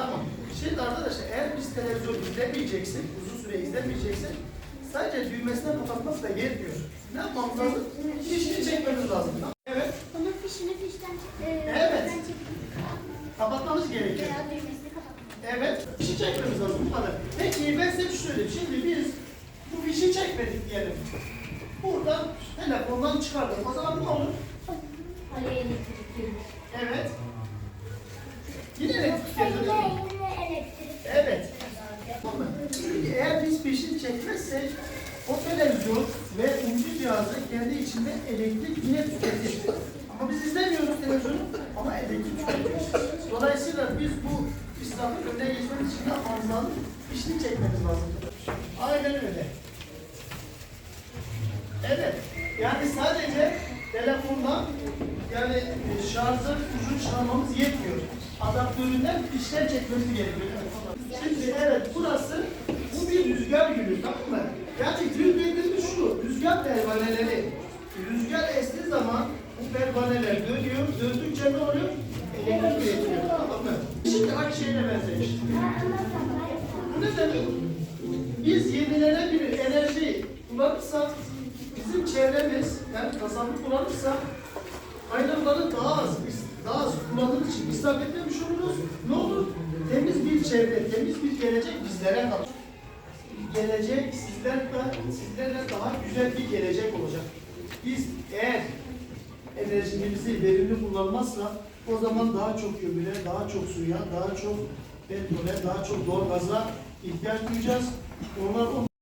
arkadaşlar eğer biz televizyon izlemeyeceksek, uzun süre izlemeyeceksek sadece düğmesine kapatmak da yetmiyor. Ne yapmamız lazım? Fişini çekmemiz lazım. Evet. Onun fişini fişten e, Evet. Kapatmamız gerekiyor. veya düğmesini kapatmak. Evet. Fişi çekmemiz lazım bu kadar. Peki ben size bir şey söyleyeyim. Şimdi biz bu fişi çekmedik diyelim. Buradan telefondan çıkardık. O zaman ne olur? Araya elektrik gelir. Evet. Yine elektrik elektrik. Evet. Eğer biz fişini çekmezsek o televizyon ve uydu cihazı kendi içinde elektrik yine tüketir. Ama biz izlemiyoruz televizyonu ama elektrik tüketiyor. Dolayısıyla biz bu israfın önüne geçmemiz için ne yapmamız lazım? Fişini çekmemiz lazım. Aynen öyle. Evet. Yani sadece telefondan yani şarjı ucunu çıkarmamız yetmiyor. Adaptöründen fişten çekmemiz gerekiyor. Şimdi evet burası bu bir rüzgar gülü tamam mı? Yani gül dediğimiz şu rüzgar pervaneleri. Rüzgar estiği zaman bu pervaneler dönüyor. Döndükçe ne oluyor? Elektrik üretiyor tamam mı? Şimdi aynı şeyle benzemiş. Bu ne demek? Biz yenilenebilir enerji kullanırsak bizim çevremiz yani tasarruf kullanırsa kaynakları daha az daha az israf etmemiş oluruz. Ne olur? Temiz bir çevre, temiz bir gelecek bizlere kalır. Gelecek sizler de, sizlerle daha güzel bir gelecek olacak. Biz eğer enerjimizi verimli kullanmazsa o zaman daha çok kömüre, daha çok suya, daha çok petrole, daha çok doğalgaza ihtiyaç duyacağız. Onlar o